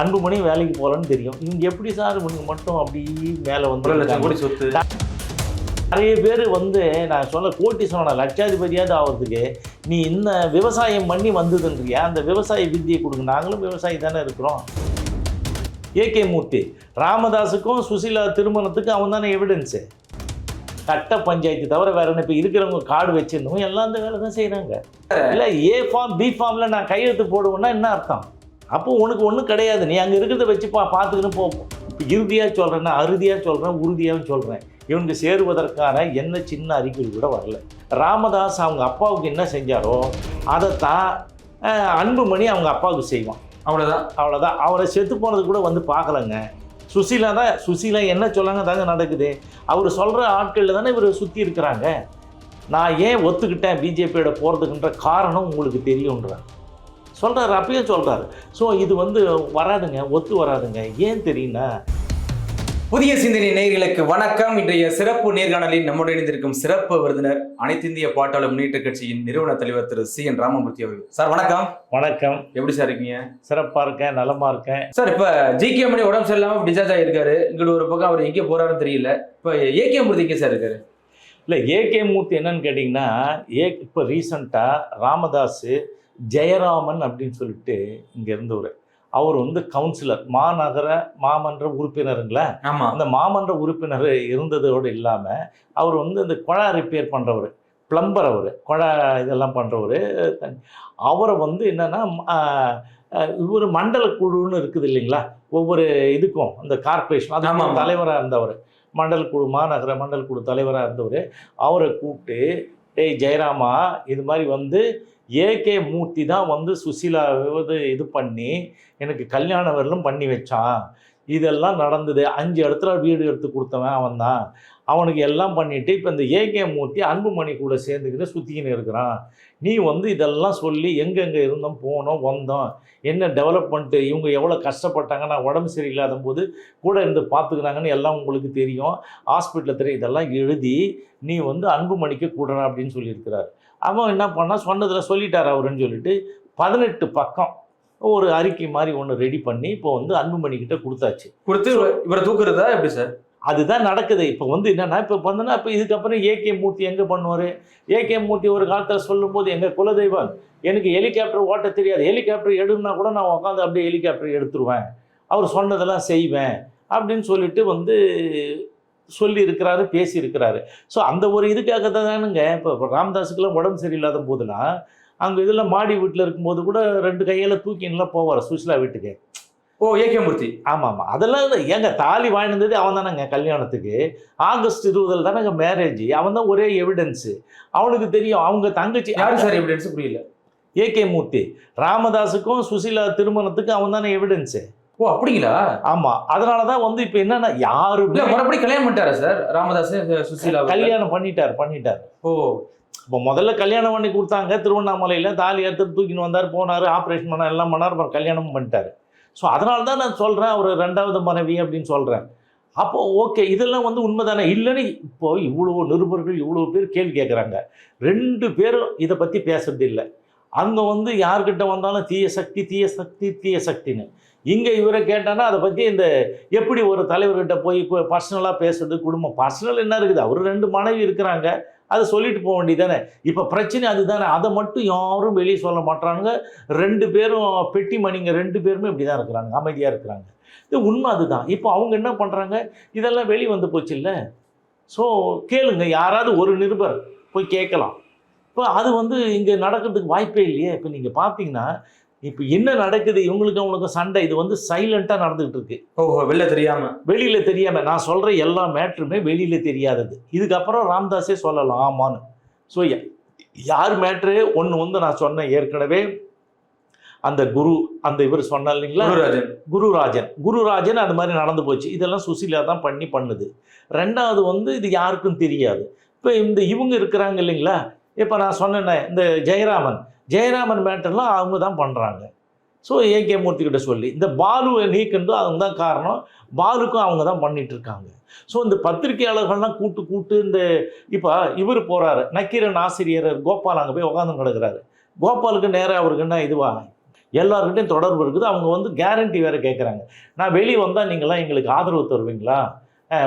அன்புமணி வேலைக்கு போகலன்னு தெரியும். இவங்க எப்படி சார்? இவங்க மட்டும் அப்படி மேலே வந்து சொத்து. நிறைய பேர் வந்து நான் சொன்ன கோட்டி சொன்ன லட்சாதிபதியாவது ஆகிறதுக்கு நீ இந்த விவசாயம் பண்ணி வந்ததுன்றியா? அந்த விவசாய வித்தியை கொடுங்க. நாங்களும் விவசாயி தானே இருக்கிறோம். ஏகே மூர்த்தி ராமதாஸுக்கும் சுசீலா திருமணத்துக்கும் அவன் தானே எவிடன்ஸு கட்ட பஞ்சாயத்து தவிர வேற என்ன? இப்போ இருக்கிறவங்க கார்டு வச்சிருந்தவங்க எல்லாம் அந்த வேலை தான் செய்கிறாங்க இல்லை ஏ ஃபார்ம் பி ஃபார்மில் நான் கையெழுத்து போடுவேன்னா என்ன அர்த்தம்? அப்போ உனக்கு ஒன்றும் கிடையாது. நீ அங்கே இருக்கிறத வச்சு பா பார்த்துக்கின்னு போ. இப்போ இறுதியாக சொல்கிறேன்னா அறுதியாக சொல்கிறேன் உறுதியாகவும் சொல்கிறேன் இவனுக்கு சேருவதற்கான என்ன சின்ன அறிகுறி கூட வரல. ராமதாஸ் அவங்க அப்பாவுக்கு என்ன செஞ்சாரோ அதைத்தான் அன்புமணி அவங்க அப்பாவுக்கு செய்வான். அவ்வளவுதான். அவ்வளோதான் அவரை செத்து போனது கூட வந்து பார்க்கலங்க. சுசீலா தான் சுசீலா என்ன சொல்லாங்க தாங்க நடக்குது. அவர் சொல்கிற ஆட்களில் தானே இவர் சுற்றி இருக்கிறாங்க. நான் ஏன் ஒத்துக்கிட்டேன் பிஜேபியோட போகிறதுக்குன்ற காரணம் உங்களுக்கு தெரியுன்றார் சொல்கிறாரு அப்பயே சொல்கிறாரு ஸோ இது வந்து வராதுங்க ஒத்து வராதுங்க. ஏன் தெரியும்னா புதிய சிந்தனை நேயர்களுக்கு வணக்கம். இன்றைய சிறப்பு நேர்காணலில் நம்முடன் இணைந்திருக்கும் சிறப்பு விருந்தினர் அனைத்து இந்திய பாட்டாளர் முன்னேற்ற கட்சியின் நிறுவன தலைவர் திரு சி. என். ராமமூர்த்தி அவர்கள். சார் வணக்கம். வணக்கம். எப்படி சார் இருக்கீங்க? சிறப்பாக இருக்கேன் நலமாக இருக்கேன். சார் இப்ப ஜி கே மணி உடம்பு சரியில்லாம டிசார்ஜ் ஆயிருக்காரு இங்கிட்டு ஒரு பக்கம் அவர் எங்கே போறாருன்னு தெரியல. இப்ப ஏகே மூர்த்தி எங்கே சார் இருக்காரு? இல்லை ஏகே மூர்த்தி என்னன்னு கேட்டிங்கன்னா ஏ இப்போ ரீசண்டாக ராமதாஸு ஜெயராமன் அப்படின்னு சொல்லிட்டு இங்கே இருந்தவர். அவர் வந்து கவுன்சிலர் மாநகர மாமன்ற உறுப்பினருங்களா? அந்த மாமன்ற உறுப்பினர் இருந்ததோடு இல்லாமல் அவர் வந்து இந்த குழா ரிப்பேர் பண்ணுறவர் பிளம்பர் அவர் குழா இதெல்லாம் பண்ணுறவர் அவரை வந்து என்னென்னா இவர் மண்டல குழுன்னு இருக்குது இல்லைங்களா? ஒவ்வொரு இதுக்கும் அந்த கார்ப்பரேஷன் ஆமா, அது ஆமா. தலைவராக இருந்தவர். மண்டல் குழு மாநகர மண்டல் குழு தலைவராக இருந்தவர். அவரை கூப்பிட்டு டேய் ஜெயராமா இது மாதிரி வந்து ஏகே மூர்த்தி தான் வந்து சுசிலா இது பண்ணி எனக்கு கல்யாண வரலும் பண்ணி வச்சான். இதெல்லாம் நடந்தது. அஞ்சு இடத்துல வீடு எடுத்து கொடுத்தவன் அவன் தான் அவனுக்கு எல்லாம் பண்ணிவிட்டு இப்போ இந்த ஏகே மூர்த்தி அன்புமணி கூட சேர்ந்துக்கிட்டு சுற்றிக்கின்னு இருக்கிறான். நீ வந்து இதெல்லாம் சொல்லி எங்கெங்கே இருந்தோம் போனோம் வந்தோம் என்ன டெவலப்மெண்ட்டு இவங்க எவ்வளோ கஷ்டப்பட்டாங்க நான் உடம்பு சரியில்லாத போது கூட இருந்து பார்த்துக்கிறாங்கன்னு எல்லாம் உங்களுக்கு தெரியும். ஹாஸ்பிட்டலில் தெரியும் இதெல்லாம் எழுதி நீ வந்து அன்புமணிக்கு கூடுற அப்படின்னு சொல்லியிருக்கிறார். அவன் என்ன பண்ணால் சொன்னதில் சொல்லிட்டார் அவருன்னு சொல்லிட்டு பதினெட்டு பக்கம் ஒரு அறிக்கை மாதிரி ஒன்று ரெடி பண்ணி இப்போ வந்து அன்புமணிக்கிட்ட கொடுத்தாச்சு. கொடுத்து இவரை- தூக்குறதா எப்படி சார் அதுதான் நடக்குது. இப்போ வந்து என்னன்னா இப்போ பார்த்தோன்னா இப்போ இதுக்கப்புறம் ஏகே மூர்த்தி எங்கே பண்ணுவார்? ஏகே மூர்த்தி ஒரு காலத்தில் சொல்லும்போது எங்கள் குலதெய்வம் எனக்கு ஹெலிகாப்டர் ஓட்ட தெரியாது. ஹெலிகாப்டர் எடுன்னா கூட நான் உட்காந்து அப்படியே ஹெலிகாப்டர் எடுத்துருவேன். அவர் சொன்னதெல்லாம் செய்வேன். அப்படின்னு சொல்லிட்டு வந்து சொல்லி இருக்கிறாரு பேசி இருக்கிறாரு ஸோ அந்த ஒரு இதுக்காக தானுங்க இப்போ ராமதாஸுக்கெல்லாம் உடம்பு சரியில்லாத போதெல்லாம் அங்கே இதில் மாடி வீட்டில் இருக்கும்போது கூட ரெண்டு கையில் தூக்கின்லாம் போவார் சுஷ்லா வீட்டுக்கு. ஓ ஏகே மூர்த்தி ஆமாம். ஆமாம் அதெல்லாம். ஏங்க தாலி வாங்கினது அவன் தானேங்க கல்யாணத்துக்கு. ஆகஸ்ட் இருபதில் தானேங்க மேரேஜ் அவன் தான் ஒரே எவிடன்ஸு அவனுக்கு தெரியும் அவங்க தங்கச்சி யாரு சார் எவிடன்ஸ் புரியல. ஏகே மூர்த்தி ராமதாஸுக்கும் சுசீலா திருமணத்துக்கும் அவன் தானே எவிடன்ஸு ஓ அப்படிங்களா? ஆமாம் அதனால தான் வந்து இப்போ என்னன்னா யாரு மறுபடியும் கல்யாணம் பண்ணிட்டாரா சார்? ராமதாஸ் சுசீலா கல்யாணம் பண்ணிட்டார் பண்ணிட்டார். ஓ. இப்போ முதல்ல கல்யாணம் பண்ணி கொடுத்தாங்க திருவண்ணாமலையில் தாலி எடுத்து தூக்கின்னு வந்தார் போனார் ஆப்ரேஷன் பண்ணார் எல்லாம் பண்ணார் அப்புறம் கல்யாணமும் பண்ணிட்டார். ஸோ அதனால தான் நான் சொல்கிறேன் அவர் ரெண்டாவது மனைவி அப்படின்னு சொல்கிறேன் அப்போ ஓகே இதெல்லாம் வந்து உண்மைதானே? இல்லைன்னு இப்போ இவ்வளோ நிருபர்கள் இவ்வளோ பேர் கேள்வி கேட்குறாங்க ரெண்டு பேரும் இதை பற்றி பேசுறது இல்லை. அங்கே வந்து யார்கிட்ட வந்தாலும் தீய சக்தி தீய சக்தி தீய சக்தின்னு. இங்கே இவரை கேட்டானா அதை பற்றி இந்த எப்படி ஒரு தலைவர்கிட்ட போய் பர்சனலாக பேசுறது குடும்பம் பர்சனல் என்ன இருக்குது? அவர் ரெண்டு மனைவி இருக்கிறாங்க. அதை சொல்லிட்டு போக வேண்டியதானே இப்போ பிரச்சனை அதுதானே. அதை மட்டும் யாரும் வெளியே சொல்ல மாட்டாங்க ரெண்டு பேரும் பெட்டி மணிங்க ரெண்டு பேருமே இப்படி தான் இருக்கிறாங்க. அமைதியாக இருக்கிறாங்க. இது உண்மை அதுதான். இப்போ அவங்க என்ன பண்ணுறாங்க இதெல்லாம் வெளியே வந்து போச்சு இல்லை? ஸோ கேளுங்க. யாராவது ஒரு நிருபர் போய் கேட்கலாம். இப்போ அது வந்து இங்கே நடக்கிறதுக்கு வாய்ப்பே இல்லையே. இப்போ நீங்கள் பார்த்தீங்கன்னா இப்போ என்ன நடக்குது? இவங்களுக்கு அவங்களுக்கும் சண்டை. இது வந்து சைலண்ட்டாக நடந்துகிட்டு இருக்கு. ஓஹோ வெளில தெரியாம. வெளியில தெரியாம. நான் சொல்ற எல்லா மேட்ருமே வெளியில தெரியாதது. இதுக்கப்புறம் ராம்தாஸே சொல்லலாம். ஆமான்னு. ஸோ யார் மேட்ரு ஒன்று வந்து நான் சொன்னேன் ஏற்கனவே. அந்த குரு அந்த இவர் சொன்ன இல்லைங்களா? குருராஜன். குருராஜன். குருராஜன் அது மாதிரி நடந்து போச்சு. இதெல்லாம் சுசீலா தான் பண்ணி பண்ணுது. ரெண்டாவது வந்து இது யாருக்கும் தெரியாது. இப்போ இந்த இவங்க இருக்கிறாங்க இல்லைங்களா? இப்போ நான் சொன்னேன் இந்த ஜெயராமன். ஜெயராமன் மேட்டர்லாம் அவங்க தான் பண்ணுறாங்க ஸோ ஏகே மூர்த்திக்கிட்ட சொல்லி இந்த பாலுவை நீக்கின்றதும் அவங்க தான் காரணம். பாலுக்கும் அவங்க தான் பண்ணிட்டு இருக்காங்க ஸோ இந்த பத்திரிகையாளர்கள்லாம் கூட்டு கூட்டு இந்த இப்போ இவர் போகிறாரு நக்கீரன் ஆசிரியர் கோபால் அங்கே போய் உட்காந்து கிடக்கிறாரு. கோபாலுக்கு நேராக அவருக்கு என்ன இதுவாக எல்லாருக்கிட்டையும் தொடர்பு இருக்குது. அவங்க வந்து கேரண்டி வேறு கேட்குறாங்க நான் வெளியே வந்தால் நீங்களாம் எங்களுக்கு ஆதரவு தருவீங்களா?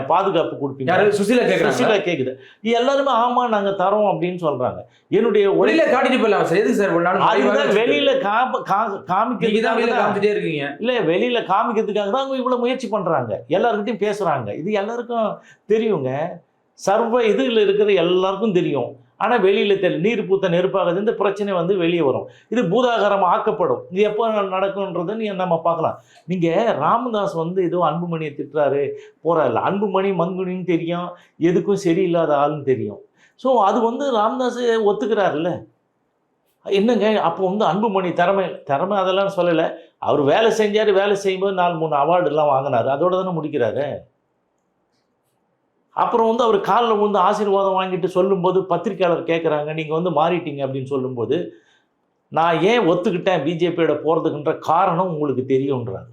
பாதுகாப்பு கொடுப்பீங்க. சுசிலா கேக்குறாங்க சுசிலா கேக்குது. எல்லாருமே ஆமா நாங்க தரோம் அப்படின்னு சொல்றாங்க. என்னுடைய வெளியில காட்டிட்டு போயிடலாம். சார் எதுக்கு சார் ஒரு நாள் அதுதான் வெளியில காம கா- நீங்க தான் வெளியில காமிக்கிறதுக்காக காமிச்சிட்டே இருக்கீங்க. இல்ல வெளியில காமிக்கிறதுக்காக தான் அவங்க இவ்வளவு முயற்சி பண்றாங்க. எல்லாருக்கிட்டையும் பேசுறாங்க. இது எல்லாருக்கும் தெரியுங்க. சர்வ இதுல இருக்கிற எல்லாருக்கும் தெரியும். ஆனால் வெளியில் தெரியல நீர் பூத்த நெருப்பாகுது. இந்த பிரச்சனை வந்து வெளியே வரும். இது பூதாகரம் ஆக்கப்படும். இது எப்போ நடக்கும்ன்றதை நீ நம்ம பார்க்கலாம். நீங்கள் ராமதாஸ் வந்து ஏதோ அன்புமணியை திட்டுறாரு போறாரு அன்புமணி மங்குனின்னு தெரியும். எதுக்கும் சரியில்லாத ஆளுன்னு தெரியும். ஸோ அது வந்து ராமதாஸ் ஒத்துக்கிறாருல்ல. என்னங்க அப்போ வந்து அன்புமணி திறமை திறமை அதெல்லாம் சொல்லலை. அவர் வேலை செஞ்சார் வேலை செய்யும்போது நாலு மூணு அவார்டுலாம் வாங்கினார். அதோட தானே முடிக்கிறாரு? அப்புறம் வந்து அவர் காலில் வந்து ஆசீர்வாதம் வாங்கிட்டு சொல்லும்போது பத்திரிக்கையாளர் கேட்குறாங்க நீங்கள் வந்து மாறிட்டீங்க அப்படின்னு சொல்லும்போது நான் ஏன் ஒத்துக்கிட்டேன் பிஜேபியோட போகிறதுக்குன்ற காரணம் உங்களுக்கு தெரியுன்றாரு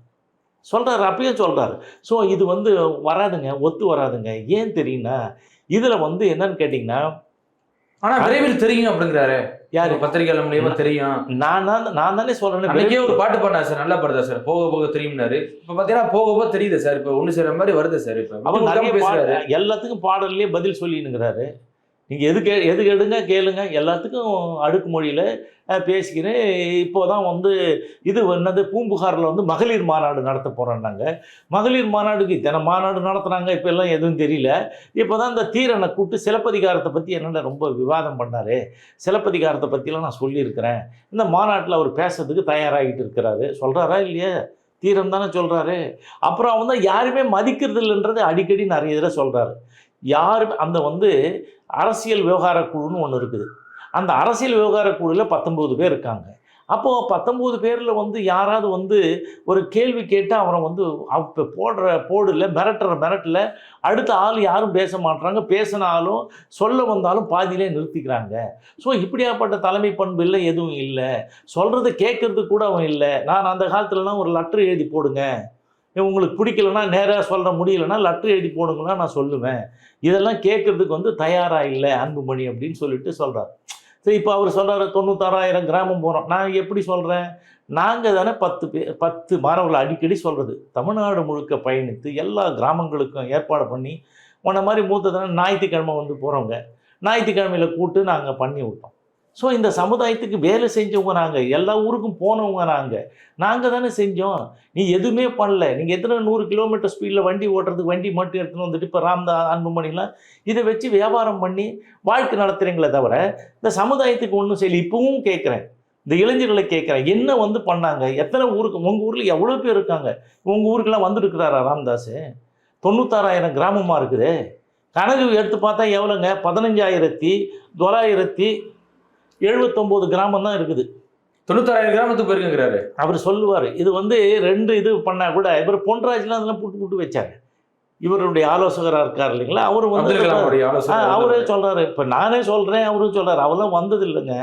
சொல்கிறாரு அப்பயே சொல்கிறாரு ஸோ இது வந்து வராதுங்க ஒத்து வராதுங்க. ஏன் தெரியுன்னா இதில் வந்து என்னன்னு கேட்டிங்கன்னா ஆனா விரைவில் தெரியும் அப்படிங்கிறாரு. யாரு? பத்திரிகையாளர் மூலியமா தெரியும். நான் தான் நான் தானே சொல்கிறேன் அன்னைக்கே ஒரு பாட்டு பாடினார் சார் நல்லா பாடுதா சார். போக போக தெரியும்னாரு. இப்ப பாத்தீங்கன்னா போக போக தெரியுது சார். இப்ப ஒண்ணு சேர மாதிரி வருது சார். இப்ப அவர் நிறைய பேசுறாரு. எல்லாத்துக்கும் பாடல்லே பதில் சொல்லினுங்கிறாரு. நீங்கள் எது கே எது கேடுங்க கேளுங்க. எல்லாத்துக்கும் அடுக்கு மொழியில் பேசிக்கிறேன். இப்போ தான் வந்து இது என்னது பூம்புகாரில் வந்து மகளிர் மாநாடு நடத்த போகிறோன்னாங்க மகளிர் மாநாடுக்கு இத்தனை மாநாடு நடத்துனாங்க இப்போ எல்லாம் எதுவும் தெரியல. இப்போ தான் இந்த தீரனை கூப்பிட்டு சிலப்பதிகாரத்தை பற்றி என்னென்ன ரொம்ப விவாதம் பண்ணார் சிலப்பதிகாரத்தை பற்றிலாம் நான் சொல்லியிருக்கிறேன். இந்த மாநாட்டில் அவர் பேசுறதுக்கு தயாராகிட்டு இருக்கிறாரு. சொல்கிறாரா இல்லையா? தீரன் தானே சொல்கிறாரு அப்புறம் அவன் தான் யாருமே மதிக்கிறது இல்லைன்றது அடிக்கடி நிறைய தடவை சொல்கிறாரு யாருமே அந்த வந்து அரசியல் விவகார குழுன்னு ஒன்று இருக்குது. அந்த அரசியல் விவகார குழுவில் பத்தொம்போது பேர் இருக்காங்க. அப்போது பத்தொம்போது பேரில் வந்து யாராவது வந்து ஒரு கேள்வி கேட்டு அவரை வந்து அப்போ போடுற போடில் மிரட்டுற மிரட்டில் அடுத்த ஆள் யாரும் பேச மாட்றாங்க. பேசினாலும் சொல்ல வந்தாலும் பாதியிலே நிறுத்திக்கிறாங்க. ஸோ இப்படியாப்பட்ட தலைமை பண்பு இல்லை எதுவும் இல்லை. சொல்கிறத கேட்கறது கூட அவன் இல்லை. நான் அந்த காலத்துலலாம் ஒரு லெட்ரு எழுதி போடுங்க. உங்களுக்கு பிடிக்கலன்னா நேராக சொல்ல முடியலன்னா லெட்ரு எழுதி போடுங்கன்னா நான் சொல்லுவேன். இதெல்லாம் கேட்குறதுக்கு வந்து தயாராக இல்லை அன்புமணி அப்படின்னு சொல்லிட்டு சொல்கிறார் சரி இப்போ அவர் சொல்கிறாரு தொண்ணூத்தாறாயிரம் கிராமம் போகிறோம் நான் எப்படி சொல்கிறேன் நாங்கள் தானே பத்து பேர் பத்து மாணவர்களை அடிக்கடி சொல்கிறது தமிழ்நாடு முழுக்க பயணித்து எல்லா கிராமங்களுக்கும் ஏற்பாடு பண்ணி உன்ன மாதிரி மூத்த தானே ஞாயிற்றுக்கிழமை வந்து போகிறவங்க ஞாயிற்றுக்கிழமையில் கூட்டு நாங்கள் பண்ணி விட்டோம். ஸோ இந்த சமுதாயத்துக்கு வேலை செஞ்சவங்க நாங்கள் எல்லா ஊருக்கும் போனவங்க நாங்கள் நாங்கள் தானே செஞ்சோம். நீ எதுவுமே பண்ணல. நீங்கள் எத்தனை நூறு கிலோமீட்டர் ஸ்பீடில் வண்டி ஓட்டுறதுக்கு வண்டி மட்டும் எடுத்துன்னு வந்துட்டு இப்போ ராம்தா அன்புமணிலாம் இதை வச்சு வியாபாரம் பண்ணி வாழ்க்கை நடத்துகிறீங்களே தவிர இந்த சமுதாயத்துக்கு ஒன்றும் செய்யல. இப்பவும் கேட்குறேன் இந்த இளைஞர்களை கேட்குறேன் என்ன வந்து பண்ணாங்க? எத்தனை ஊருக்கு உங்கள் ஊரில் எவ்வளோ பேர் இருக்காங்க? உங்கள் ஊருக்கெல்லாம் வந்துருக்கிறாரா ராம்தாஸ் தொண்ணூத்தாறாயிரம் கிராமமாக இருக்குது. கணக்கு எடுத்து பார்த்தா எவ்வளோங்க? பதினஞ்சாயிரத்தி தொள்ளாயிரத்தி எழுபத்தொம்போது கிராமம் தான் இருக்குது. தொண்ணூத்தாறாயிரம் கிராமத்துக்கு போயிருக்குங்கிறாரு. அவர் சொல்லுவார் இது வந்து ரெண்டு இது பண்ணால் கூட இவர் பொன்ராஜ்லாம் அதெல்லாம் புட்டு புட்டு வச்சாரு. இவருடைய ஆலோசகராக இருக்கார் இல்லைங்களா? அவர் வந்து அவரே சொல்றாரு. இப்போ நானே சொல்கிறேன் அவரும் சொல்றாரு. அவெல்லாம் வந்தது இல்லைங்க.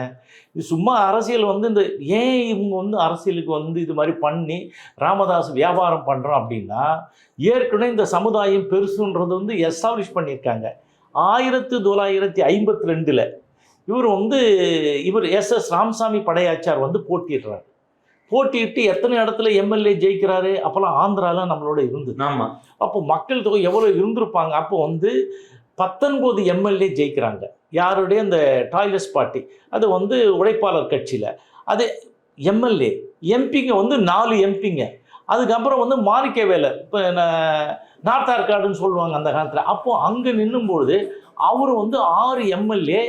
இது சும்மா அரசியல் வந்து இந்த ஏன் இவங்க வந்து அரசியலுக்கு வந்து இது மாதிரி பண்ணி ராமதாஸ் வியாபாரம் பண்ணுறோம் அப்படின்னா ஏற்கனவே இந்த சமுதாயம் பெருசுன்றது வந்து எஸ்டாப்ளிஷ் பண்ணியிருக்காங்க. ஆயிரத்து தொள்ளாயிரத்தி ஐம்பத்தி ரெண்டில் இவர் வந்து இவர் எஸ் எஸ் ராமசாமி படையாச்சார் வந்து போட்டிடுறார் போட்டியிட்டு எத்தனை இடத்துல எம்எல்ஏ ஜெயிக்கிறாரு? அப்போல்லாம் ஆந்திரால நம்மளோட இருந்தது. ஆமா. அப்போ மக்கள் தொகை எவ்வளோ இருந்திருப்பாங்க? அப்போ வந்து பத்தொன்பது எம்எல்ஏ ஜெயிக்கிறாங்க. யாருடைய? இந்த டாய்லெட்ஸ் பார்ட்டி. அது வந்து உழைப்பாளர் கட்சியில். அது எம்எல்ஏ. எம்பிங்க வந்து நாலு எம்பிங்க. அதுக்கப்புறம் வந்து மாணிக்கவேலர் இப்போ நார்த் ஆர்காடுன்னு சொல்லுவாங்க அந்த காலத்தில். அப்போ அங்கே நின்னும்பொழுது அவர் வந்து ஆறு எம்எல்ஏ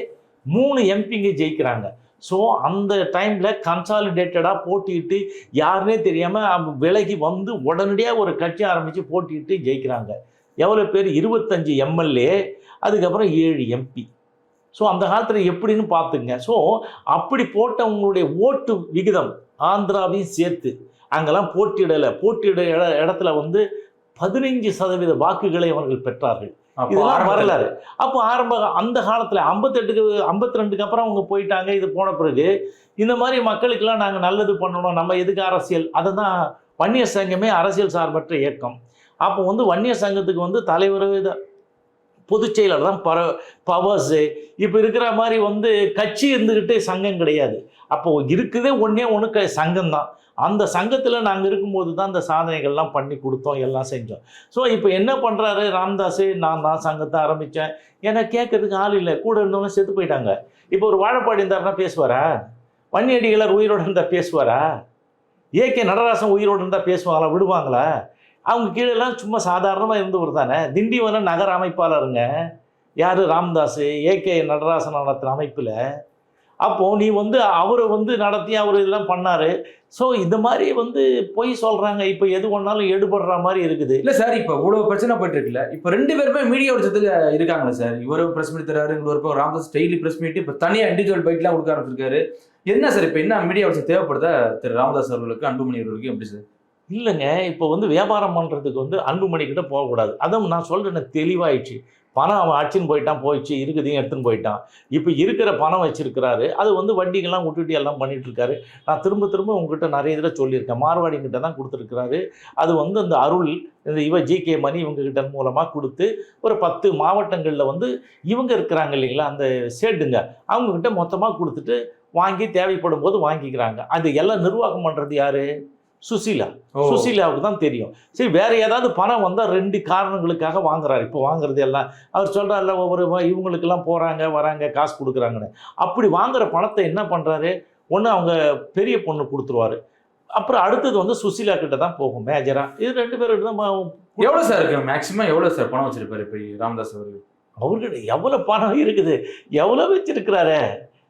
மூணு எம்பிங்க ஜெயிக்கிறாங்க. ஸோ அந்த டைமில் கன்சாலிடேட்டடாக போட்டிட்டு யாருனே தெரியாமல் விலகி வந்து உடனடியாக ஒரு கட்சி ஆரம்பித்து போட்டிட்டு ஜெயிக்கிறாங்க. எவ்வளோ பேர்? இருபத்தஞ்சி எம்எல்ஏ அதுக்கப்புறம் ஏழு எம்பி ஸோ அந்த காலத்தில் எப்படின்னு பார்த்துங்க. ஸோ அப்படி போட்டவங்களுடைய ஓட்டு விகிதம் ஆந்திராவையும் சேர்த்து அங்கெல்லாம் போட்டியிடலை. போட்டியிட இட இடத்துல வந்து பதினைஞ்சு சதவீத வாக்குகளை அவர்கள் பெற்றார்கள். இதெல்லாம் வரலாறு. அப்போ ஆரம்ப அந்த காலத்தில் ஐம்பத்தெட்டுக்கு ஐம்பத்தி ரெண்டுக்கு அப்புறம் அவங்க போயிட்டாங்க இது போன பிறகு. இந்த மாதிரி மக்களுக்கெல்லாம் நாங்கள் நல்லது பண்ணணும் நம்ம எதுக்கு அரசியல்? அதை தான் வன்னியர் சங்கமே அரசியல் சார்பற்ற இயக்கம். அப்போ வந்து வன்னியர் சங்கத்துக்கு வந்து தலைவர் பொதுச் செயலர் தான் பர பவர்ஸு. இப்போ இருக்கிற மாதிரி வந்து கட்சி இருந்துக்கிட்டு சங்கம் கிடையாது. அப்போ இருக்குதே ஒன்றே ஒன்று க சங்கம் தான் அந்த சங்கத்தில் நாங்கள் இருக்கும்போது தான் அந்த சாதனைகள்லாம் பண்ணி கொடுத்தோம் எல்லாம் செஞ்சோம். ஸோ இப்போ என்ன பண்ணுறாரு ராம்தாஸு நான் தான் சங்கத்தை ஆரம்பித்தேன் ஏன்னா கேட்கறதுக்கு ஆள் இல்லை. கூட இருந்தவங்க செத்து போயிட்டாங்க. இப்போ ஒரு வாழைப்பாடி இருந்தாருன்னா பேசுவாரா? வன்னியடிகளார் உயிரோடு இருந்தால் பேசுவாரா? ஏகே நடராசன் உயிரோடு இருந்தால் பேசுவாங்களா? விடுவாங்களா? அவங்க கீழெல்லாம் சும்மா சாதாரணமாக இருந்தவர் தானே? திண்டிவனம் நகர அமைப்பாளருங்க. யார்? ராம்தாஸ் ஏகே நடராசன் நடத்துகிற அமைப்பில் அப்போது நீ வந்து அவரை வந்து நடத்தி அவர் இதெல்லாம் பண்ணார். ஸோ இந்த மாதிரி வந்து பொய் சொல்கிறாங்க இப்போ எது ஒன்றாலும் எடுபடுற மாதிரி இருக்குது. இல்ல சார் இப்ப இவ்வளவு பிரச்சனை போயிட்டு இருக்குல்ல இப்ப ரெண்டு பேருமே மீடியா உச்சத்துல இருக்காங்களே சார். இவரு பிரஸ் மீட் தராரு பக்கம் ராமதாஸ் டெய்லி பிரஸ் மீட் இப்ப தனியா இண்டிவிஜுவல் பைட்லாம் கொடுக்க ஆரம்பிச்சிருக்காரு. என்ன சார் இப்ப என்ன மீடியா உச்சம் தேவைப்படுதா? திரு ராமதாஸ் அவர்களுக்கு அன்புமணி அவர்களுக்கு எப்படி சார்? இல்லைங்க. இப்போ வந்து வியாபாரம் பண்ணுறதுக்கு வந்து அன்புமணி கிட்ட போகக்கூடாது. அதான் நான் சொல்கிறேன் தெளிவாயிடுச்சு. பணம் அவன் அடிச்சுன்னு போயிட்டான் போயிடுச்சு இருக்குதையும் எடுத்துன்னு போயிட்டான். இப்போ இருக்கிற பணம் வச்சிருக்கிறாரு. அது வந்து வட்டிகள்லாம் விட்டுட்டு எல்லாம் பண்ணிட்டு இருக்காரு நான் திரும்ப திரும்ப உங்ககிட்ட நிறைய இதில் சொல்லியிருக்கேன். மார்வாடிங்கிட்ட தான் கொடுத்துருக்கிறாரு. அது வந்து அந்த அருள் இந்த இவ ஜி கே மணி இவங்ககிட்ட மூலமாக கொடுத்து ஒரு பத்து மாவட்டங்களில் வந்து இவங்க இருக்கிறாங்க இல்லைங்களா அந்த சேட்டுங்க அவங்கக்கிட்ட மொத்தமாக கொடுத்துட்டு வாங்கி தேவைப்படும் போது வாங்கிக்கிறாங்க. அது எல்லாம் நிர்வாகம் பண்ணுறது யாரு? சுசீலா. சுசீலாவுக்கு தான் தெரியும். சரி வேற ஏதாவது பணம் வந்தால் ரெண்டு காரணங்களுக்காக வாங்குறாரு. இப்போ வாங்குறது எல்லாம் அவர் சொல்கிறார்ல ஒவ்வொரு இவங்களுக்கெல்லாம் போகிறாங்க வராங்க காசு கொடுக்குறாங்கன்னு. அப்படி வாங்குற பணத்தை என்ன பண்ணுறாரு ஒன்று அவங்க பெரிய பொண்ணு கொடுத்துருவாரு. அப்புறம் அடுத்தது வந்து சுசீலா கிட்ட தான் போகும் மேஜரா. இது ரெண்டு பேர்கிட்ட தான் எவ்வளவு சார் இருக்கு? மேக்ஸிமம் எவ்வளவு சார் பணம் வச்சிருப்பாரு இப்ப ராமதாஸ் அவர்கள்? அவர்கிட்ட எவ்வளோ பணம் இருக்குது? எவ்வளோ வச்சிருக்கிறாரு?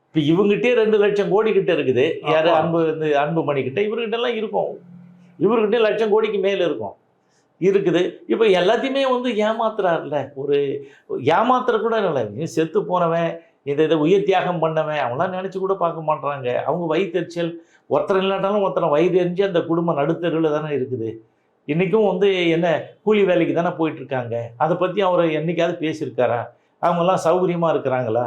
இப்போ இவங்ககிட்டே ரெண்டு லட்சம் கோடி கிட்ட இருக்குது. யாரு. அன்பு இந்த அன்புமணி கிட்ட இவர்கிட்ட எல்லாம் இருக்கும். இவர்கிட்ட லட்சம் கோடிக்கு மேலே இருக்கும். இருக்குது. இப்போ எல்லாத்தையுமே வந்து ஏமாத்துறாருல ஒரு ஏமாத்துற கூட இல்லை. செத்து போனவன் இதை இதை உயிர் தியாகம் பண்ணவன் அவங்களாம் நினச்சி கூட பார்க்க மாட்றாங்க. அவங்க வயிற்றுச்சல் ஒருத்தர் இல்லாட்டாலும் ஒருத்தரை வயிறு எரிஞ்சு அந்த குடும்பம் நடுத்தருவில் தானே இருக்குது. இன்றைக்கும் வந்து என்ன கூலி வேலைக்கு தானே போயிட்டு இருக்காங்க. அதை பற்றி அவர் என்னைக்காவது பேசியிருக்காரா? அவங்கெல்லாம் சௌகரியமாக இருக்கிறாங்களா?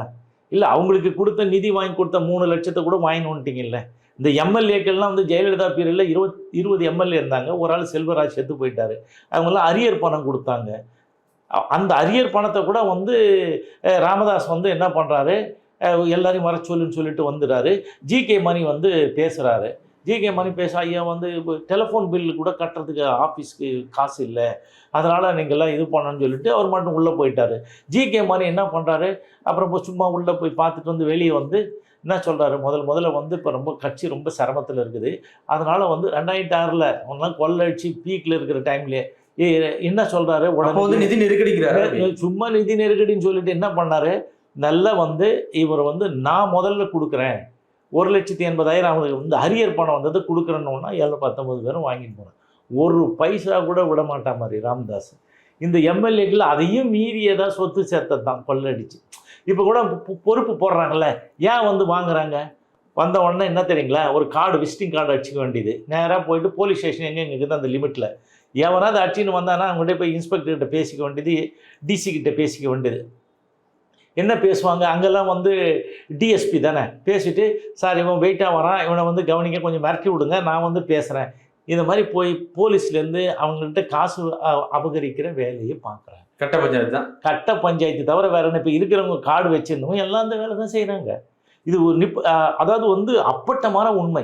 இல்லை அவங்களுக்கு கொடுத்த நிதி வாங்கி கொடுத்த மூணு லட்சத்தை கூட வாங்கி வந்துட்டீங்கல்ல இந்த எம்எல்ஏக்கள்லாம் வந்து ஜெயலலிதா பீரியடில் இருபத் இருபது எம்எல்ஏ இருந்தாங்க. ஒரு ஆள் செல்வராஜ் செத்து போயிட்டாரு. அவங்களாம் அரியர் பணம் கொடுத்தாங்க. அந்த அரியர் பணத்தை கூட வந்து ராமதாஸ் வந்து என்ன பண்ணுறாரு எல்லாரையும் வர சொல்லுன்னு சொல்லிட்டு வந்துடுறாரு. ஜிகே மணி வந்து பேசுகிறாரு ஜிகே மணி பேச ஐயா வந்து இப்போ டெலிஃபோன் பில்லு கூட கட்டுறதுக்கு ஆஃபீஸ்க்கு காசு இல்லை. அதனால் நீங்கள்லாம் இது பண்ணணும்னு சொல்லிட்டு அவர் மட்டும் உள்ளே போயிட்டாரு. ஜிகே மணி என்ன பண்ணுறாரு அப்புறம் போய் சும்மா உள்ளே போய் பார்த்துட்டு வந்து வெளியே வந்து என்ன சொல்கிறாரு முதல் முதல்ல வந்து இப்போ ரொம்ப கட்சி ரொம்ப சிரமத்தில் இருக்குது. அதனால் வந்து ரெண்டாயிரத்தி ஆறில் ஒன்றும் கொள்ளடிச்சு பீக்கில் இருக்கிற டைம்லேயே என்ன சொல்கிறாரு அப்போ வந்து நிதி நெருக்கடிக்கிறாரு சும்மா நிதி நெருக்கடின்னு சொல்லிட்டு என்ன பண்ணாரு? நல்லா வந்து இவர் வந்து நான் முதல்ல கொடுக்குறேன். ஒரு லட்சத்தி எண்பதாயிரம் அவங்களுக்கு வந்து அரியர் பணம் வந்தது கொடுக்குறேன்னா ஏழு பத்தொம்பது பேரும் வாங்கிட்டு போனேன் ஒரு பைசா கூட விட மாட்டா மாதிரி ராம்தாஸ். இந்த எம்எல்ஏக்கள் அதையும் மீறி ஏதாவது சொத்து சேர்த்தது தான் கொள்ளடிச்சு. இப்போ கூட பொறுப்பு போடுறாங்கல்ல ஏன் வந்து வாங்குறாங்க? வந்த உடனே என்ன தெரியுங்களா? ஒரு கார்டு விசிட்டிங் கார்டு அடிச்சுக்க வேண்டியது. நேராக போயிட்டு போலீஸ் ஸ்டேஷன் எங்கே எங்கே இருக்குது அந்த லிமிட்டில் எவனாவது அடிச்சுன்னு வந்தானா அவங்ககிட்ட போய் இன்ஸ்பெக்டர்கிட்ட பேசிக்க வேண்டியது டிசி கிட்ட பேசிக்க வேண்டியது. என்ன பேசுவாங்க? அங்கெல்லாம் வந்து டிஎஸ்பி தானே. பேசிட்டு சார் இவன் வெயிட்டாக வரான். இவனை வந்து கவனிக்க கொஞ்சம் மிரட்டி விடுங்க. நான் வந்து பேசுகிறேன் இந்த மாதிரி போய் போலீஸ்லேருந்து அவங்கள்ட்ட காசு அபகரிக்கிற வேலையை பார்க்குறாங்க கட்ட பஞ்சாயத்து தான்? கட்ட பஞ்சாயத்து தவிர வேற என்ன? இப்போ இருக்கிறவங்க கார்டு வச்சிருந்தவங்க எல்லாம் அந்த வேலை தான் செய்கிறாங்க இது ஒரு நிப் அதாவது வந்து அப்பட்டமான உண்மை.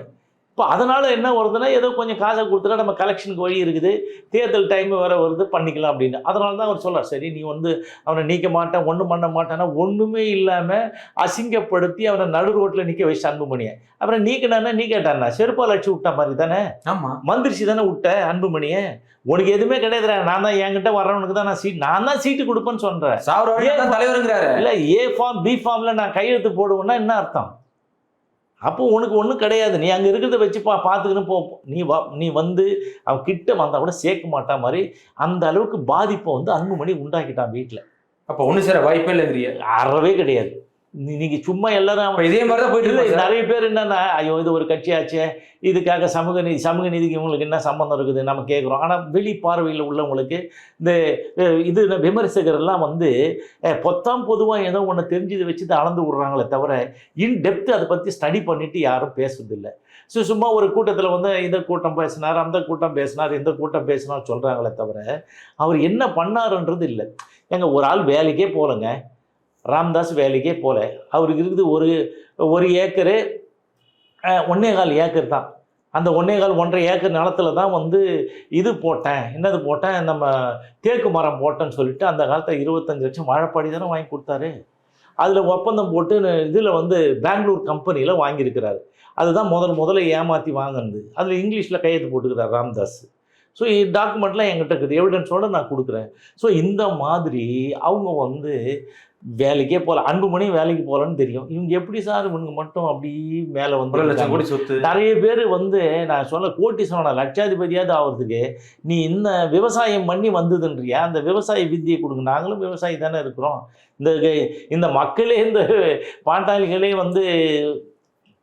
இப்போ அதனால் என்ன வருதுன்னா ஏதோ கொஞ்சம் காசை கொடுத்துட்டா நம்ம கலெக்ஷனுக்கு வழி இருக்குது. தேர்தல் டைம் வேற வருது பண்ணிக்கலாம் அப்படின்னு. அதனால தான் அவர் சொல்றார் சரி நீ வந்து அவனை நீக்க மாட்டேன் ஒன்றும் பண்ண மாட்டேன்னா ஒன்றுமே இல்லாமல் அசிங்கப்படுத்தி அவனை நடு ரோட்டில் நிற்க வச்சு அன்புமணியை. அப்புறம் நீக்கினான்னா நீ கேட்டான்னா செருப்பால் அடிச்சு விட்ட மாதிரி தானே? ஆமா. மந்திரிச்சு தானே விட்ட அன்புமணியை. உனக்கு எதுவுமே கிடையாதுடா நான் தான் என்கிட்ட வர்றவனுக்கு தான் நான் சீட் நான் தான் சீட்டு கொடுப்பேன்னு சொல்கிறேன் தலைவருங்கிறாரு. இல்லை ஏ ஃபார்ம் பி ஃபார்மில் நான் கையெழுத்து போடுவேன்னா என்ன அர்த்தம்? அப்போ உனக்கு ஒன்றும் கிடையாது. நீ அங்கே இருக்கிறத வச்சு பா பார்த்துக்கின்னு போ. நீ வா நீ வந்து அவன் கிட்ட வந்தால் கூட சேர்க்க மாட்டா மாதிரி அந்த அளவுக்கு பாதிப்பை வந்து அன்புமணி உண்டாக்கிட்டான் வீட்டில் அப்ப ஒண்ணு சேர வாய்ப்பே இல்லைங்கிறிய. அறவே கிடையாது. நீங்க சும்மா எல்லாரும் இதே மாதிரி தான் போயிட்டு நிறைய பேர் என்னன்னா ஐயோ இது ஒரு கட்சியாச்சே. இதுக்காக சமூக நீதி சமூக நீதிக்கு இவங்களுக்கு என்ன சம்பந்தம் இருக்குது? நம்ம கேட்குறோம் ஆனால் வெளி பார்வையில் உள்ளவங்களுக்கு இந்த இது இந்த விமர்சகர் எல்லாம் வந்து பொத்தாம் பொதுவாக ஏதோ ஒன்று தெரிஞ்சதை வச்சு தான் அளந்து விடுறாங்களே தவிர இன் டெப்த் அதை பற்றி ஸ்டடி பண்ணிட்டு யாரும் பேசுறதில்லை. ஸோ சும்மா ஒரு கூட்டத்தில் வந்து இந்த கூட்டம் பேசினார் அந்த கூட்டம் பேசினார் இந்த கூட்டம் பேசினார் சொல்கிறாங்களே தவிர அவர் என்ன பண்ணாருன்றது இல்லை. எங்க ஒரு ஆள் வேலைக்கே போகலங்க. ராம்தாஸ் வேலைக்கே போகல அவருக்கு இருக்குது ஒரு ஒரு ஏக்கரு ஒன்னே கால் ஏக்கர் தான். அந்த ஒன்னே கால் ஒன்றரை ஏக்கர் நிலத்துல தான் வந்து இது போட்டேன். என்னது போட்டேன்? நம்ம தேக்கு மரம் போட்டேன்னு சொல்லிட்டு அந்த காலத்தில் இருபத்தஞ்சு லட்சம் வாழைப்பாடி தானே வாங்கி கொடுத்தாரு. அதில் ஒப்பந்தம் போட்டு இதில் வந்து பெங்களூர் கம்பெனியில் வாங்கியிருக்கிறாரு. அதுதான் முதல் முதல்ல ஏமாற்றி வாங்கினது. அதில் இங்கிலீஷில் கையெழுத்து போட்டுக்கிறார் ராம்தாஸ். ஸோ டாக்குமெண்ட்லாம் என்கிட்ட இருக்குது. எவிடன்ஸோடு நான் கொடுக்குறேன். ஸோ இந்த மாதிரி அவங்க வந்து வேலைக்கே போகல அன்புமணி வேலைக்கு போகலன்னு தெரியும். இவங்க எப்படி சார் இவனுங்க மட்டும் அப்படி மேலே வந்து லட்சம் கோடி சொத்து. நிறைய பேர் வந்து நான் சொல்ல கோட்டீஸ்வரன லட்சாதிபதியாவது ஆகிறதுக்கு நீ இந்த விவசாயம் பண்ணி வந்ததுன்றியா? அந்த விவசாய வித்தியை கொடுங்க. நாங்களும் விவசாயி தானே இருக்கிறோம். இந்த இந்த மக்களே இந்த பாட்டாளிகளே வந்து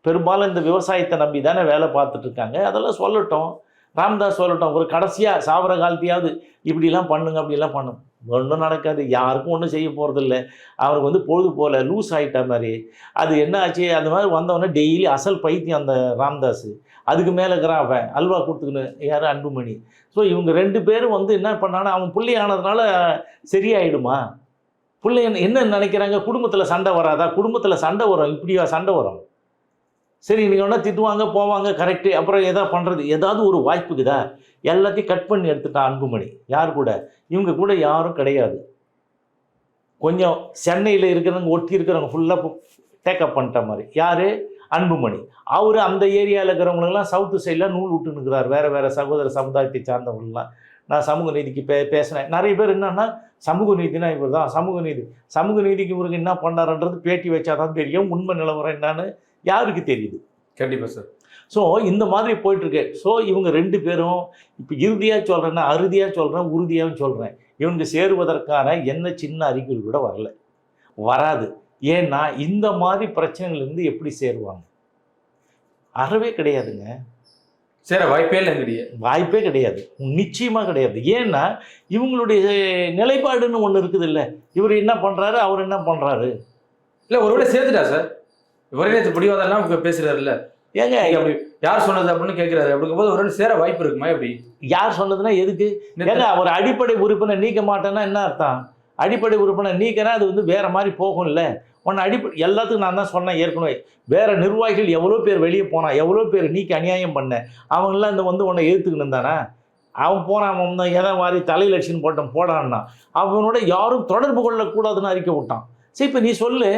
பெரும்பாலும் இந்த விவசாயத்தை நம்பி தானே வேலை பார்த்துட்டு இருக்காங்க. அதெல்லாம் சொல்லட்டும். ராம்தாஸ் சொல்லட்டும். ஒரு கடைசியாக சாவர காலத்தையாவது இப்படிலாம் பண்ணுங்க அப்படிலாம் பண்ணும். ஒன்றும் நடக்காது. யாருக்கும் ஒன்றும் செய்ய போகிறதில்ல அவருக்கு வந்து பொழுது போல லூஸ் ஆகிட்ட மாதிரி. அது என்ன ஆச்சு? அந்த மாதிரி வந்தவொடனே டெய்லி அசல் பைத்தியம் அந்த ராம்தாஸ் அதுக்கு மேலே இருக்கிறான் அவன். அல்வா கொடுத்துக்கணும் யார்? அன்புமணி. ஸோ இவங்க ரெண்டு பேரும் வந்து என்ன பண்ணானா அவன் பிள்ளையானதுனால ஆனதுனால சரியாயிடுமா? பிள்ளை என்ன நினைக்கிறாங்க? குடும்பத்தில் சண்டை வராதா? குடும்பத்தில் சண்டை வரும். இப்படியா சண்டை வரும்? சரி நீங்கள் ஒன்றா திட்டுவாங்க போவாங்க கரெக்டு அப்புறம் எதா பண்ணுறது ஏதாவது ஒரு வாய்ப்புக்குதா? எல்லாத்தையும் கட் பண்ணி எடுத்துட்டான் அன்புமணி. யார் கூட? இவங்க கூட யாரும் கிடையாது. கொஞ்சம் சென்னையில் இருக்கிறவங்க ஒட்டி இருக்கிறவங்க ஃபுல்லாக டேக்கப் பண்ணிட்ட மாதிரி. யார்? அன்புமணி. அவர் அந்த ஏரியாவில் இருக்கிறவங்களெல்லாம் சவுத்து சைடில் நூல் விட்டு வேறு வேறு சகோதர சமுதாயத்தை சார்ந்தவங்களாம் நான் சமூக நீதிக்கு பே பேசினேன். நிறைய பேர் என்னன்னா சமூக நீதினா இவர் தான் சமூக நீதி. சமூக நீதிக்கு இவருக்கு என்ன பண்ணாருன்றது பேட்டி வச்சா தான் தெரியும். உண்மை நிலவரம் என்னன்னு யாருக்கு தெரியுது? கண்டிப்பாக சார் ஸோ இந்த மாதிரி போயிட்டுருக்கு. ஸோ இவங்க ரெண்டு பேரும் இப்போ இறுதியாக சொல்கிறேன்னா அறுதியாக சொல்கிறேன் உறுதியாகவும் சொல்கிறேன் இவங்க சேருவதற்கான என்ன சின்ன அறிகுறி கூட வரல. வராது. ஏன்னா இந்த மாதிரி பிரச்சனைகள்லேருந்து எப்படி சேருவாங்க? அறவே கிடையாதுங்க. சேர வாய்ப்பே இல்லைங்கிறிய வாய்ப்பே கிடையாது. நிச்சயமாக கிடையாது. ஏன்னா இவங்களுடைய நிலைப்பாடுன்னு ஒன்று இருக்குது இல்லை இவர் என்ன பண்ணுறாரு அவர் என்ன பண்ணுறாரு இல்ல ஒருவேளை சேர்த்துட்டா சார்? பிடிவாதெல்லாம் இப்ப பேசுறாருல்ல. ஏங்க அப்படி யார் சொன்னது அப்படின்னு கேட்கிறாரு அப்படிங்கும் போது ஒருவேளை சேர வாய்ப்பு இருக்குமா எப்படி? யார் சொன்னதுன்னா எதுக்கு? ஏங்க அவர் அடிப்படை உறுப்பினர் நீக்க மாட்டேன்னா என்ன அர்த்தம்? அடிப்படை உறுப்பினர் நீக்கினா அது வந்து வேற மாதிரி போகும்ல. உன்னை அடிப்படை எல்லாத்துக்கும் நான் தான் சொன்னேன் ஏற்கனவே. வேற நிர்வாகிகள் எவ்வளோ பேர் வெளியே போனான் எவ்வளோ பேர் நீக்கி அநியாயம் பண்ண அவங்களாம் இந்த வந்து உன்னை எதிர்த்துக்கிட்டு இருந்தானே அவன் போனான் அவன் தான் எதை மாதிரி தலையில் அடிச்சுன்னு போட்டான் போடான்னா அவனோட யாரும் தொடர்பு கொள்ளக்கூடாதுன்னு அறிக்கை விட்டான் சரி இப்போ நீ சொல்லு.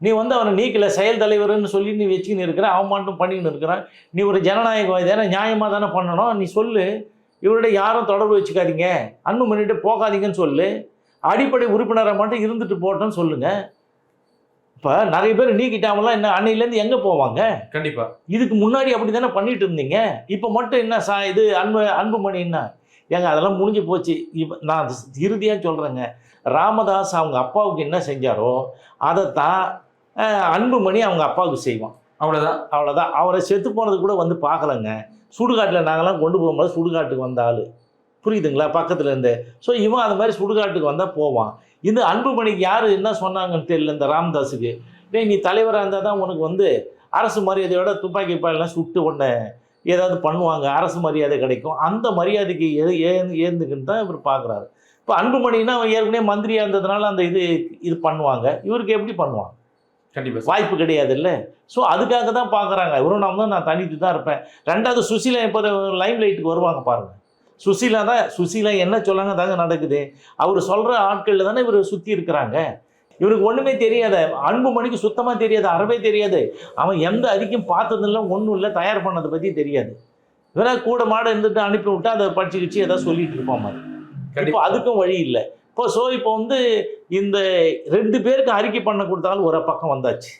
நீ வந்து அவனை நீக்கல செயல் தலைவர்னு சொல்லி நீ வச்சுக்கின்னு இருக்கிற அவன் மட்டும் பண்ணிக்கின்னு இருக்கிறான் நீ ஒரு ஜனநாயகவாதி தானே நியாயமாக தானே பண்ணணும்? நீ சொல்லு. இவருடைய யாரும் தொடர்பு வச்சுக்காதீங்க. அன்பு பண்ணிட்டு போகாதீங்கன்னு சொல்லு. அடிப்படை உறுப்பினரை மட்டும் இருந்துட்டு போட்டோன்னு சொல்லுங்க. இப்போ நிறைய பேர் நீக்கிட்டாமலாம் என்ன அன்னையிலேருந்து எங்கே போவாங்க? கண்டிப்பா. இதுக்கு முன்னாடி அப்படி தானே பண்ணிட்டு இருந்தீங்க? இப்போ மட்டும் என்ன சா இது அன்பு அன்புமணி என்ன? ஏங்க அதெல்லாம் முடிஞ்சு போச்சு. இப்போ நான் இறுதியாக சொல்கிறேங்க ராமதாஸ் அவங்க அப்பாவுக்கு என்ன செஞ்சாரோ அதைத்தான் அஹ், அன்புமணி அவங்க அப்பாவுக்கு செய்வான். அவ்வளவுதான்? அவ்வளோதான் அவரை செத்து போனது கூட வந்து பார்க்கலங்க. சுடுகாட்டில் நாங்களாம் கொண்டு போகும்போது சுடுகாட்டுக்கு வந்த ஆள். புரியுதுங்களா? பக்கத்துல இருந்து. ஸோ இவன் அது மாதிரி சுடுகாட்டுக்கு வந்தால் போவான். இந்த அன்புமணிக்கு யார் என்ன சொன்னாங்கன்னு தெரியல இந்த ராமதாஸுக்கு. டேய் நீ தலைவராக இருந்தால் தான் உனக்கு வந்து அரசு மரியாதையோட துப்பாக்கி பாயெல்லாம் சுட்டு உடனே ஏதாவது பண்ணுவாங்க. அரசு மரியாதை கிடைக்கும். அந்த மரியாதைக்கு ஏ- ஏந்துக்குன்னு தான் இவர் பார்க்குறாரு. இப்போ அன்புமணின்னா அவன் ஏற்கனவே மந்திரியாக இருந்ததுனால அந்த இது இது பண்ணுவாங்க. இவருக்கு எப்படி பண்ணுவாங்க கண்டிப்பா சார். வாய்ப்பு கிடையாது இல்லை ஸோ அதுக்காக தான் பார்க்குறாங்க இவரும் நாம தான் நான் தனித்து தான் இருப்பேன். ரெண்டாவது சுசீலா இப்போ லைம் லைட்டுக்கு வருவாங்க பாருங்க. சுசீலா தான் சுசீலா என்ன சொல்லாங்க தாங்க நடக்குது. அவர் சொல்கிற ஆட்களில் தானே இவர் சுற்றி இருக்கிறாங்க. இவருக்கு ஒன்றுமே தெரியாத அன்புமணிக்கு சுத்தமாக தெரியாது அறவே தெரியாது. அவன் எந்த அறிக்கையும் பார்த்ததில்ல ஒன்றும் இல்லை தயார் பண்ணதை பற்றி தெரியாது. இவரா கூட மாட இருந்துட்டு அனுப்பி விட்டா அதை படிச்சு கிச்சு ஏதாவது சொல்லிட்டு இருப்பான் மாதிரி இப்போ கண்டிப்பா அதுக்கும் வழி இல்லை. இப்போ ஸோ இப்போ வந்து இந்த ரெண்டு பேருக்கு அறிக்கை பண்ண கொடுத்தாலும் ஒரு பக்கம் வந்தாச்சு.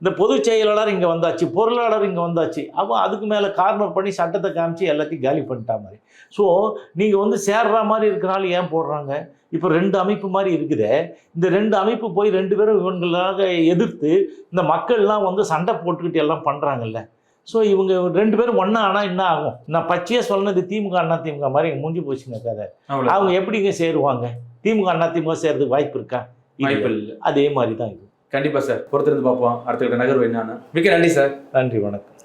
இந்த பொதுச் செயலாளர் இங்கே வந்தாச்சு பொருளாளர் இங்கே வந்தாச்சு. அப்போ அதுக்கு மேலே கார்னர் பண்ணி சட்டத்தை காமிச்சு எல்லாத்தையும் காலி பண்ணிட்டா மாதிரி. ஸோ நீங்கள் வந்து சேர்ற மாதிரி இருக்கிறனால ஏன் போடுறாங்க? இப்போ ரெண்டு அமைப்பு மாதிரி இருக்குதே. இந்த ரெண்டு அமைப்பு போய் ரெண்டு பேரும் இவங்களாக எதிர்த்து இந்த மக்கள்லாம் வந்து சண்டை போட்டுக்கிட்டு எல்லாம் பண்ணுறாங்கல்ல ஸோ இவங்க ரெண்டு பேரும் ஒன்றா ஆனால் என்ன ஆகும்? நான் பச்சையாக சொன்னது திமுக அண்ணா திமுக மாதிரி முடிஞ்சு போச்சுங்க கதை. அவங்க எப்படிங்க சேருவாங்க? திமுக அண்ணா திமுக சேர்றதுக்கு வாய்ப்பு இருக்கா. வாய்ப்பு இல்லை. அதே மாதிரி தான் இது. கண்டிப்பா சார். பொறுத்திருந்து பார்ப்போம். அடுத்த கட்ட நகர்வு என்னன்னு. மிக்க நன்றி சார். நன்றி வணக்கம்.